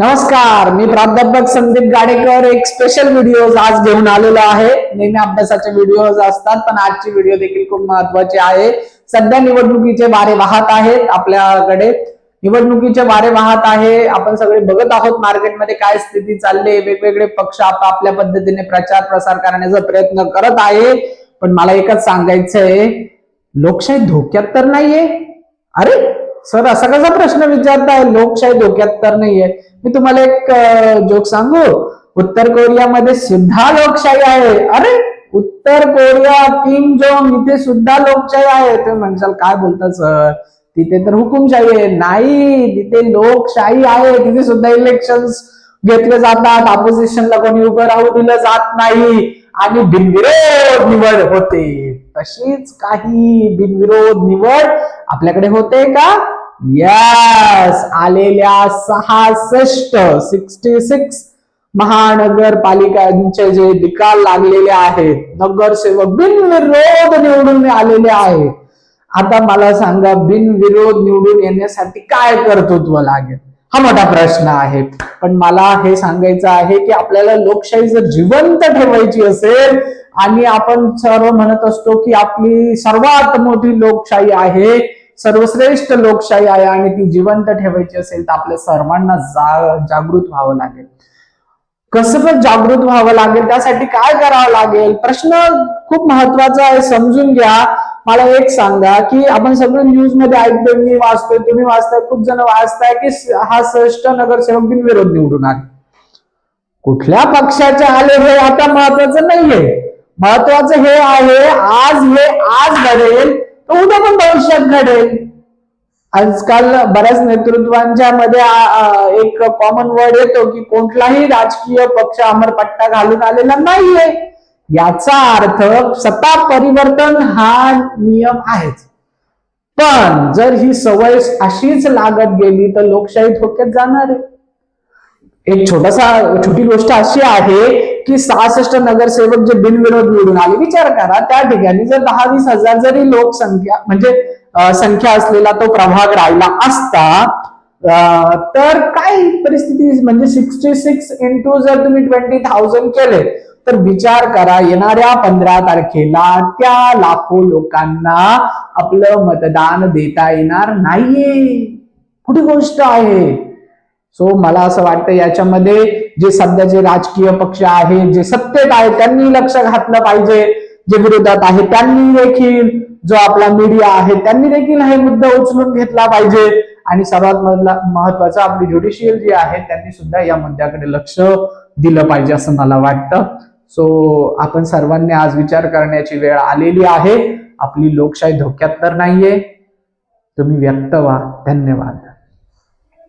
नमस्कार मी प्राध्यापक संदीप गाडेकर. एक स्पेशल व्हिडिओ आज घेऊन आलेलो आहे. नेहमी अभ्यासाचे व्हिडिओ असतात पण आजची व्हिडिओ देखील खूप महत्वाची आहे. सध्या निवडणुकीचे वारे वाहत आहेत आपल्याकडे. निवडणुकीचे वारे वाहत आहे. आपण सगळे बघत आहोत मार्केटमध्ये काय स्थिती चालली वेगवेगळे पक्ष आपल्या पद्धतीने प्रचार प्रसार करण्याचा प्रयत्न करत आहे. पण मला एकच सांगायचं आहे लोकशाही धोक्यात तर नाहीये? अरे सर असा कसा प्रश्न विचारताय? लोकशाही धोक्यात तर नाहीये. मी तुम्हाला एक जोक सांगू? उत्तर कोरियामध्ये सुद्धा लोकशाही आहे. अरे उत्तर कोरिया किम जोंग इथे सुद्धा लोकशाही आहे. तुम्ही म्हणसाल काय बोलता सर? तिथे तर हुकुमशाही आहे. नाही तिथे लोकशाही आहे. तिथे सुद्धा इलेक्शन घेतले जातात. ऑपोजिशनला कोणी उभं राहू दिलं जात नाही. आणि बिनविरोध निवड होते. तशीच काही बिनविरोध निवड आपल्याकडे होते का? यस आलेल्या सहासष्ट सिक्स्टी सिक्स महानगरपालिकांचे जे निकाल लागलेले आहेत नगरसेवक बिनविरोध निवडून आलेले आहेत. आता मला सांगा बिनविरोध निवडून येण्यासाठी काय कर्तृत्व लागेल? हा मोठा प्रश्न आहे. पण मला हे सांगायचं आहे की आपल्याला लोकशाही जर जिवंत ठेवायची असेल आणि आपण सर्व म्हणत असतो की आपली सर्वात मोठी लोकशाही आहे सर्वश्रेष्ठ लोकशाही आहे आणि ती जिवंत ठेवायची असेल तर आपल्या सर्वांना जा जागृत व्हावं लागेल. कसं पण जागृत व्हावं लागेल त्यासाठी काय करावं लागेल? प्रश्न खूप महत्त्वाचा आहे समजून घ्या. मला एक सांगा की आपण सगळं न्यूजमध्ये ऐकतोय मी वाचतोय तुम्ही वाचताय खूप जण वाचताय की हा श्रेष्ठ नगरसेवक बिनविरोध निवडून आले. कुठल्या पक्षाचे आले हे आता महत्वाचं नाहीये. महत्वाचं हे आहे आज हे आज घडेल तर उद्या पण भविष्यात घडेल. आजकाल बऱ्याच नेतृत्वांच्या मध्ये एक कॉमन वर्ड येतो की कोणताही राजकीय पक्ष अमरपट्टा घालून आलेला नाहीये. याचा अर्थ सत्ता परिवर्तन हा नियम आहेच. पण जर ही सवय अशीच लागत गेली तर लोकशाही धोक्यात जाणार आहे. एक छोटासा छोटी गोष्ट अशी आहे की सहासष्ट नगरसेवक जे बिनविरोध निवडून आले विचार करा त्या ठिकाणी जर दहा वीस हजार जरी लोकसंख्या म्हणजे संख्या असलेला तो प्रभाग राहिला असता तर काय परिस्थिती म्हणजे सिक्स्टी सिक्स इंटू जर तुम्ही ट्वेंटी थाउजंड केले तर विचार करा येणाऱ्या पंधरा तारखेला त्या लाखो लोकांना आपलं मतदान देता येणार नाहीये. कुठे गोष्ट आहे? सो मला असं वाटतं याच्यामध्ये जे सध्याचे राजकीय पक्ष आहेत जे सत्तेत आहेत त्यांनी लक्ष घातलं पाहिजे. जे विरोधात आहे त्यांनी देखील जो आपला मीडिया आहे त्यांनी देखील हे मुद्दा उचलून घेतला पाहिजे. आणि सर्वात महत्वाचं आपली ज्युडिशियल जी आहे त्यांनी सुद्धा या मुद्द्याकडे लक्ष दिलं पाहिजे असं मला वाटतं. सो आपण सर्वांनी आज विचार करण्याची वेळ आलेली आहे. आपली लोकशाही धोक्यात तर नाहीये. तुम्ही व्यक्त व्हा. धन्यवाद.